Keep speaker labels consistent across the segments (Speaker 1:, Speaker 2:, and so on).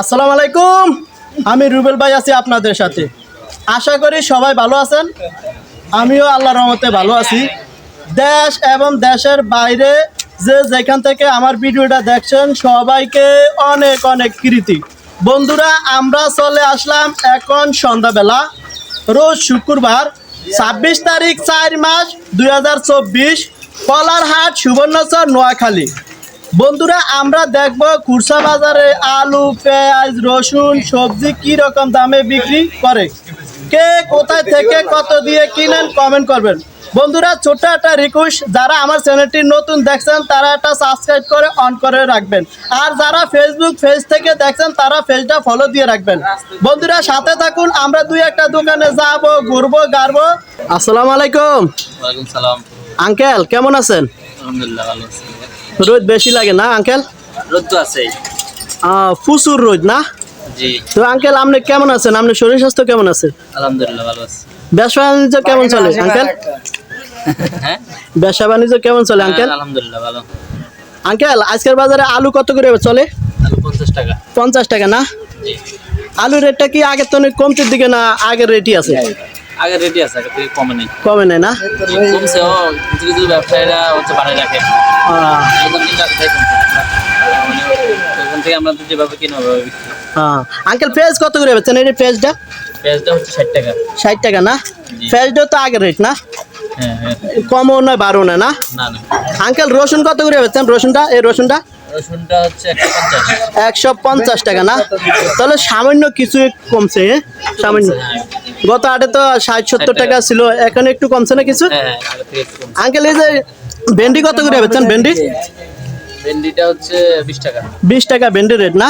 Speaker 1: আসসালামু আলাইকুম। আমি রুবেল ভাই আছি আপনাদের সাথে। আশা করি সবাই ভালো আছেন। আমিও আল্লাহ রহমতে ভালো আছি। দেশ এবং দেশের বাইরে যে যেখান থেকে আমার ভিডিওটা দেখছেন, সবাইকে অনেক অনেক কৃতি। বন্ধুরা, আমরা চলে আসলাম এখন সন্ধ্যাবেলা। রোজ শুক্রবার, ছাব্বিশ তারিখ চার মাস দুই হাজার চব্বিশ কলারহাট সুবর্ণচর, নোয়াখালী। বন্ধুরা আমরা দেখব খুরসা বাজারে আলু পেঁয়াজ রসুন সবজি কি রকম দামে বিক্রি করে। কে কোথায় থেকে কত দিয়ে কিনেন কমেন্ট করবেন। বন্ধুরা ছোট্ট একটা রিকোয়েস্ট যারা আমার চ্যানেলটি নতুন দেখছেন তারা একটা সাবস্ক্রাইব করে অন করে রাখবেন। আর যারা ফেসবুক পেজ থেকে দেখছেন তারা পেজটা ফলো দিয়ে রাখবেন। বন্ধুরা সাথে থাকুন আমরা দুই একটা দোকানে যাব ঘুরবো গাড়বো। আসসালামু আলাইকুম। আঙ্কেল কেমন আছেন?
Speaker 2: আলহামদুলিল্লাহ ভালো আছি।
Speaker 1: রোদ বেশি লাগে না আঙ্কেল?
Speaker 2: রোদ তো আছে
Speaker 1: প্রচুর রোদ না?
Speaker 2: জি।
Speaker 1: তো আঙ্কেল আপনি কেমন আছেন? আপনার শরীর স্বাস্থ্য কেমন আছে?
Speaker 2: আলহামদুলিল্লাহ ভালো আছি।
Speaker 1: ব্যবসা বাণিজ্য কেমন চলে আঙ্কেল?
Speaker 2: হ্যাঁ?
Speaker 1: ব্যবসা বাণিজ্য কেমন চলে আঙ্কেল?
Speaker 2: আলহামদুলিল্লাহ ভালো।
Speaker 1: আঙ্কেল আজকের বাজারে আলু কত করে চলে?
Speaker 2: পঞ্চাশ টাকা।
Speaker 1: পঞ্চাশ টাকা না?
Speaker 2: জি।
Speaker 1: আলুর রেটটা কি আগের তো অনেক কমতির দিকে না আগের রেটই আছে?
Speaker 2: আগে রেডি আছে আগে থেকে কমে নেই।
Speaker 1: কমে নেয় না?
Speaker 2: কমছে ও কিছু কিছু ব্যবসায়ীরা হচ্ছে বাড়ায় রাখে। একদম মানে ওখান থেকে আমরা যেভাবে কিনে ওভাবে বিক্রি
Speaker 1: আঙ্কেল পেঁয়াজ কত করে বেচছেন? এই পেঁয়াজটা
Speaker 2: পেঁয়াজটা হচ্ছে ষাট টাকা।
Speaker 1: ষাট টাকা না। পেঁয়াজটা তো আগের রেট না?
Speaker 2: হ্যাঁ হ্যাঁ।
Speaker 1: কমও নয় বারো না? না আঙ্কেল রসুন কত করে বেচছেন? রসুনটা এই রসুনটা?
Speaker 2: রসুনটা হচ্ছে একশো পঞ্চাশ।
Speaker 1: টাকা না? তাহলে সামান্য কিছু কমছে হ্যাঁ? সামান্য। গত আটে তো ষাট সত্তর টাকা ছিল এখন একটু কমছে না কিছু?
Speaker 2: হ্যাঁ
Speaker 1: আঙ্কেল এই যে ভেন্ডি কত করে বেচছেন? ভেন্ডি?
Speaker 2: ভেন্ডিটা হচ্ছে বিশ টাকা।
Speaker 1: বিশ টাকা ভেন্ডি রেট না?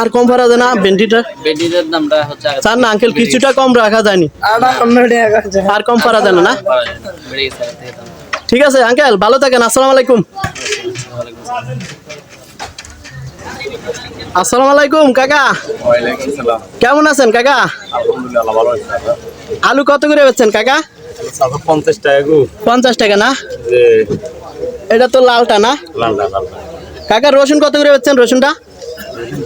Speaker 1: আর কম করা যায় না ভেন্ডিটা?
Speaker 2: ভেন্ডিটার দামটা হচ্ছে
Speaker 1: স্যার না আঙ্কেল কিছুটা কম রাখা যায়নি। আর কম করা যায় না ঠিক আছে আঙ্কেল ভালো থাকেন আসসালামু আলাইকুম।
Speaker 2: ওয়ালাইকুম আসসালাম।
Speaker 1: আলাইকুম কাকা। কেমন আছেন কাকা? আলু কত করে বেচছেন কাকা?
Speaker 3: পঞ্চাশ টাকা
Speaker 1: পঞ্চাশ টাকা না? এটা তো লালটা না? কাকা রসুন কত করে বেচছেন রসুনটা?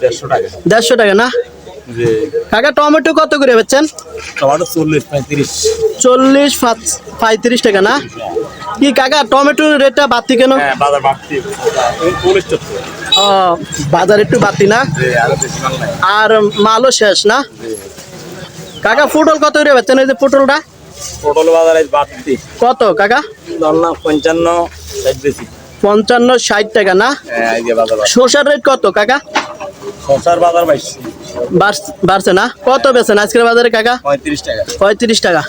Speaker 3: দেড়শো টাকা।
Speaker 1: দেড়শো টাকা না? কাকা টমেটো কত করে বেচছেন?
Speaker 3: টমাটো চল্লিশ পঁয়ত্রিশ।
Speaker 1: চল্লিশ পঁয়ত্রিশ টাকা না? কি কাকা টমেটোর রেটটা বাড়তি কেন?
Speaker 3: হ্যাঁ বাজার বাড়তি।
Speaker 1: ও, বাজার একটু বাড়তি না? আরও মালও শেষ না? কাকা পটল কত করে বেচছেন এই যে পটলটা?
Speaker 3: পটল বাজারে বাড়তি।
Speaker 1: কত কাকা?
Speaker 3: ধরলাম পঞ্চান্ন ষাট বেশি।
Speaker 1: পঞ্চান্ন ষাট টাকা না?
Speaker 3: হ্যাঁ
Speaker 1: শসার রেট কত কাকা?
Speaker 3: শসার বাজার বাইশ।
Speaker 1: বাড়ছে না? কত বেছেন আজকের বাজারে কাকা?
Speaker 3: পঁয়ত্রিশ টাকা।
Speaker 1: পঁয়ত্রিশ টাকা।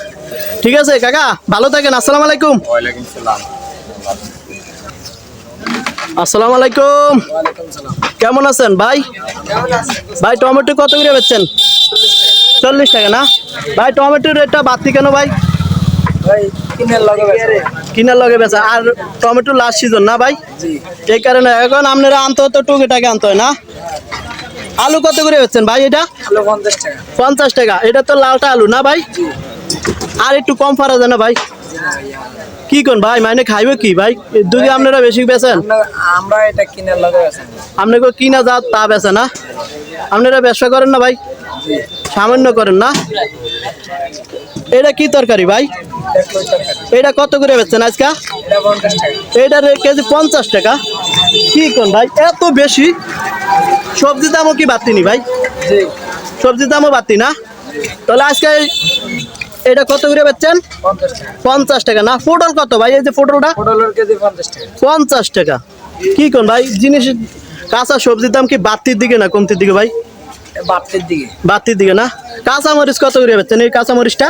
Speaker 1: ঠিক আছে কাকা ভালো থাকেন আসসালামু আলাইকুম।
Speaker 3: ওয়ালাইকুম সালাম।
Speaker 1: আসসালামু আলাইকুম। কেমন আছেন ভাই? ভাই টমেটো কত করে বেচছেন? চল্লিশ টাকা না? ভাই টমেটোর রেটটা বাড়তি কেন ভাই? কিনার লগে বেচা। আর টমেটো লাস্ট সিজন না ভাই? এই কারণে এখন আপনারা আনতে হতো টুকে টাকা আনতে হয় না? আলু কত করে বেচছেন ভাই এটা? পঞ্চাশ টাকা। এটা তো লালটা আলু না ভাই? আর একটু কম পারা যায় না ভাই। কি কোন ভাই মানে খাইবে কি ভাই? যদি আপনারা বেশি বেচেন।
Speaker 4: আমরা এটা কিনে লগে
Speaker 1: আপনাকে কিনা যা তা বেচে না। আপনারা ব্যবসা করেন না ভাই? সামান্য করেন না। এটা কি তরকারি ভাই? এটা কত করে বেচছেন আজকা?
Speaker 4: এটা
Speaker 1: কেজি পঞ্চাশ টাকা। কি কোন ভাই? এত বেশি? সবজি দামও কি বাড়তি নি ভাই?
Speaker 4: জি।
Speaker 1: সবজির দামও বাড়তি না? তাহলে আজকে এটা কত করে বেচছেন?
Speaker 4: পঞ্চাশ টাকা।
Speaker 1: না পটল কত ভাই? এই যে পটলটা?
Speaker 4: পঞ্চাশ টাকা।
Speaker 1: কি কোন ভাই? জিনিস কাঁচা সবজির দাম কি বাড়তির দিকে না কমতির দিকে ভাই?
Speaker 4: বাড়তির দিকে।
Speaker 1: বাড়তির দিকে না? কাঁচা মরিচ কত করে বেচছেন এই কাঁচা মরিচটা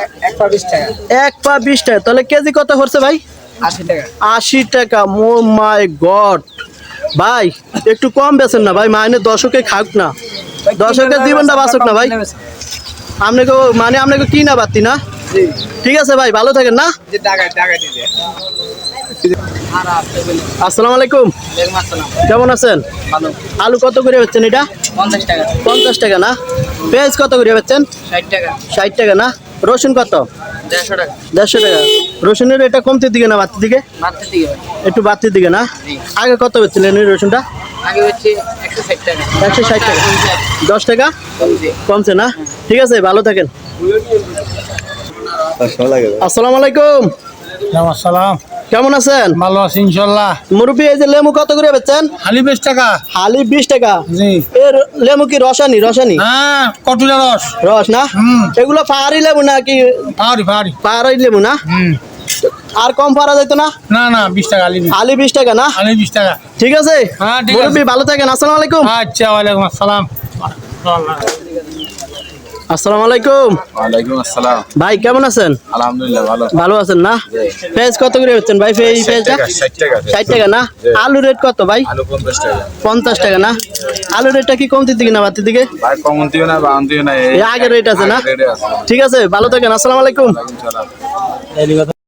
Speaker 4: এক পা বিশ টাকা।
Speaker 1: তাহলে কেজি কত পড়ছে ভাই?
Speaker 4: আশি টাকা।
Speaker 1: আশি টাকা। মো মাই গড। ভাই একটু কম বেচেন না ভাই। মাইনে দশকে খাক না। দর্শকের জীবনটা বাঁচুক না ভাই। আপনাকে মানে আপনাকে কি না বাড়তি না? ঠিক আছে ভাই ভালো থাকেন না? আসসালামু আলাইকুম। কেমন আছেন? আলু কত করে এটা?
Speaker 4: পঞ্চাশ টাকা।
Speaker 1: পঞ্চাশ টাকা না? পেঁয়াজ কত করে
Speaker 4: ষাট টাকা।
Speaker 1: ষাট টাকা না? রসুন কত?
Speaker 4: দেড়শো টাকা।
Speaker 1: দেড়শো টাকা। রসুনের এটা কমতির দিকে না বাড়তির দিকে?
Speaker 4: দিকে।
Speaker 1: একটু বাড়তির দিকে না? আগে কত বেচছিলেন এই রসুনটা?
Speaker 4: আগে হচ্ছে একশো ষাট টাকা।
Speaker 1: একশো ষাট টাকা। দশ টাকা?
Speaker 4: কমছে
Speaker 1: না? ঠিক আছে ভালো থাকেন। আসসালামু আলাইকুম। কেমন আছেন?
Speaker 5: ভালো আছি ইনশাল্লাহ
Speaker 1: মুরব্বী এই যে লেমু কত করে বেচছেন?
Speaker 5: হালি বিশ টাকা।
Speaker 1: হালি বিশ টাকা।
Speaker 5: জি।
Speaker 1: এর লেমু কি রসানি? রসানি?
Speaker 5: হ্যাঁ কটুলা রস।
Speaker 1: রস না? এগুলো পাহাড়ি লেবু না কি
Speaker 5: পাহাড়ি পাহাড়ি
Speaker 1: পাহাড়ি লেবু না? আর কম পারা যাইতো না?
Speaker 5: না না বিশ টাকা আলি বিশ।
Speaker 1: আলি বিশ টাকা না?
Speaker 5: আলি বিশ টাকা।
Speaker 1: ঠিক আছে?
Speaker 5: হ্যাঁ, ঠিক আছে।
Speaker 1: ভালো থাকেন। আসসালামু আলাইকুম।
Speaker 5: আচ্ছা ওয়ালাইকুম আসসালাম।
Speaker 1: আসসালামু আলাইকুম।
Speaker 3: ওয়ালাইকুম আসসালাম।
Speaker 1: ভাই কেমন আছেন?
Speaker 3: আলহামদুলিল্লাহ ভালো
Speaker 1: ভালো আছেন না? পেঁয়াজ কত করে হচ্ছেন ভাই? এই পেঁয়াজটা
Speaker 3: ষাট টাকা।
Speaker 1: ষাট টাকা না? আলু রেট কত ভাই?
Speaker 3: আলু পঞ্চাশ টাকা।
Speaker 1: পঞ্চাশ টাকা না? আলু রেটটা কি কমতির দিকে না বাড়তির দিকে?
Speaker 3: ভাই না না
Speaker 1: এই আগের রেট আছে না? ঠিক আছে ভালো থাকেন আসসালামু আলাইকুম।